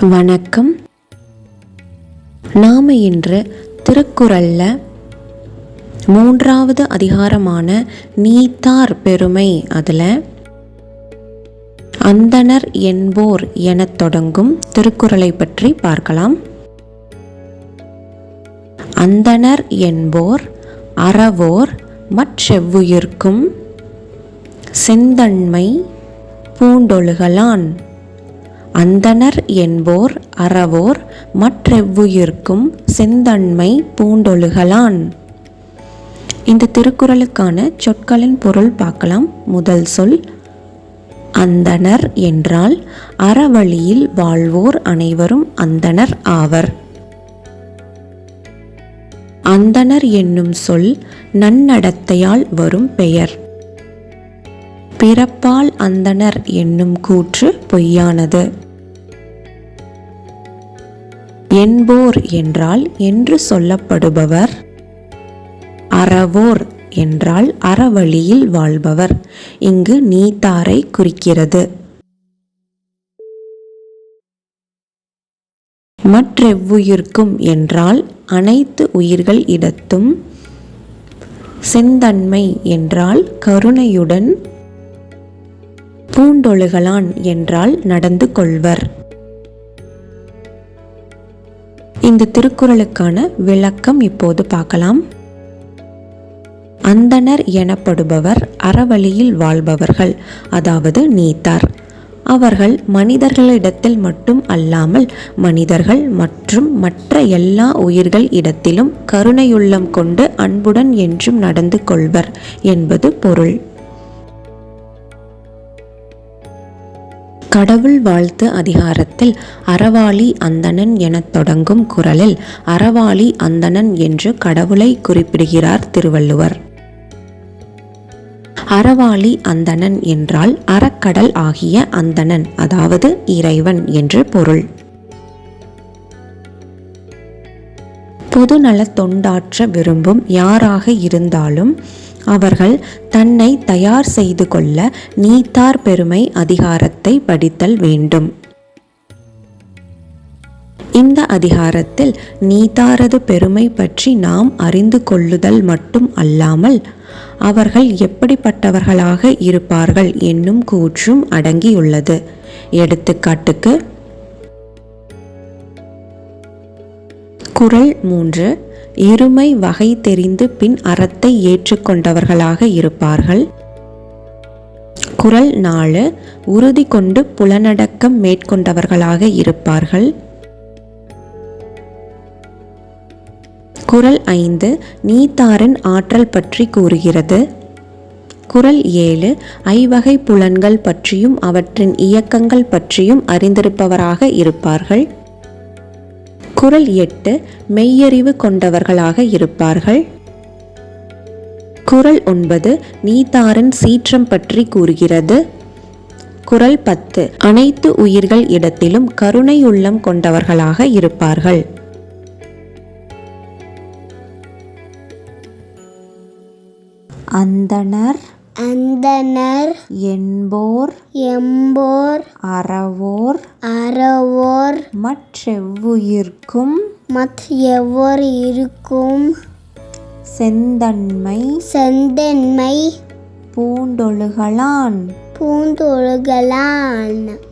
வணக்கம். நாம இன்று திருக்குறளில் மூன்றாவது அதிகாரமான நீத்தார் பெருமை அதில் அந்தணர் என்போர் எனத் தொடங்கும் திருக்குறளை பற்றி பார்க்கலாம். அந்தணர் என்போர் அறவோர் மற்றெவ்வுயிர்க்கும் செந்தன்மை பூண்டொழுகலான். அந்தணர் என்போர் அறவோர் மற்றெவ்வுயிர்க்கும் செந்தன்மை பூண்டொழுகலான். இந்த திருக்குறளுக்கான சொற்களின் பொருள் பார்க்கலாம். முதல் சொல் அந்தணர் என்றால் அறவழியில் வாழ்வோர் அனைவரும் அந்தணர் ஆவர். அந்தணர் என்னும் சொல் நன்னடத்தையால் வரும் பெயர். பிறப்பால் அந்தணர் என்னும் கூற்று பொய்யானது. என்போர் என்றால் என்று சொல்லப்படுபவர். அறவோர் என்றால் அறவழியில் வாழ்பவர். இங்கு நீத்தாரை குறிக்கிறது. மற்றெவ்வுயிர்க்கும் என்றால் அனைத்து உயிர்கள் இடத்தும். செந்தன்மை என்றால் கருணையுடன். பூண்டொழுகலான் என்றால் நடந்து கொள்வர். இந்த திருக்குறளுக்கான விளக்கம் இப்போது பார்க்கலாம். அந்தணர் எனப்படுபவர் அறவழியில் வாழ்பவர்கள் அதாவது நீத்தார். அவர்கள் மனிதர்களிடத்தில் மட்டும் அல்லாமல் மனிதர்கள் மற்றும் மற்ற எல்லா உயிர்கள் இடத்திலும் கருணையுள்ளம் கொண்டு அன்புடன் என்றும் நடந்து கொள்வர் என்பது பொருள். கடவுள் வாழ்த்து அதிகாரத்தில் அறவாளி அந்தணன் எனத் தொடங்கும் குரலில் அறவாளி அந்தணன் என்று கடவுளை குறிப்பிடுகிறார் திருவள்ளுவர். அறவாளி அந்தணன் என்றால் அறக்கடல் ஆகிய அந்தணன் அதாவது இறைவன் என்று பொருள். பொதுநல தொண்டாற்ற விரும்பும் யாராக இருந்தாலும் அவர்கள் தன்னை தயார் செய்து கொள்ள நீத்தார் பெருமை அதிகாரத்தை படித்தல் வேண்டும். இந்த அதிகாரத்தில் நீதாரது பெருமை பற்றி நாம் அறிந்து கொள்ளுதல் மட்டும் அல்லாமல் அவர்கள் எப்படிப்பட்டவர்களாக இருப்பார்கள் என்னும் கூற்றும் அடங்கியுள்ளது. எடுத்துக்காட்டுக்கு குறள் மூன்று இருமை வகை தெரிந்து பின் அறத்தை ஏற்றுக்கொண்டவர்களாக இருப்பார்கள் குறள் நாலு உறுதி கொண்டு புலனடக்கம் மேற்கொண்டவர்களாக இருப்பார்கள் குரல் ஐந்து நீத்தாரின் ஆற்றல் பற்றி கூறுகிறது குறள் ஏழு ஐவகை புலன்கள் பற்றியும் அவற்றின் இயக்கங்கள் பற்றியும் அறிந்திருப்பவராக இருப்பார்கள். குரல் எட்டு மெய்யறிவு கொண்டவர்களாக இருப்பார்கள். குறள் ஒன்பது நீதாரன் சீற்றம் பற்றி கூறுகிறது. குறள் பத்து அனைத்து உயிர்கள் இடத்திலும் கருணை உள்ளம் கொண்டவர்களாக இருப்பார்கள். அந்தணர் அந்தணர் என்போர் எம்போர் அறவோர் அறவோர் மற்றெவ்வுயிர்க்கும் மற்ற எவ்வோர் இருக்கும். செந்தன்மை செந்தன்மை பூண்டொழுகலான் பூந்தொழுகலான்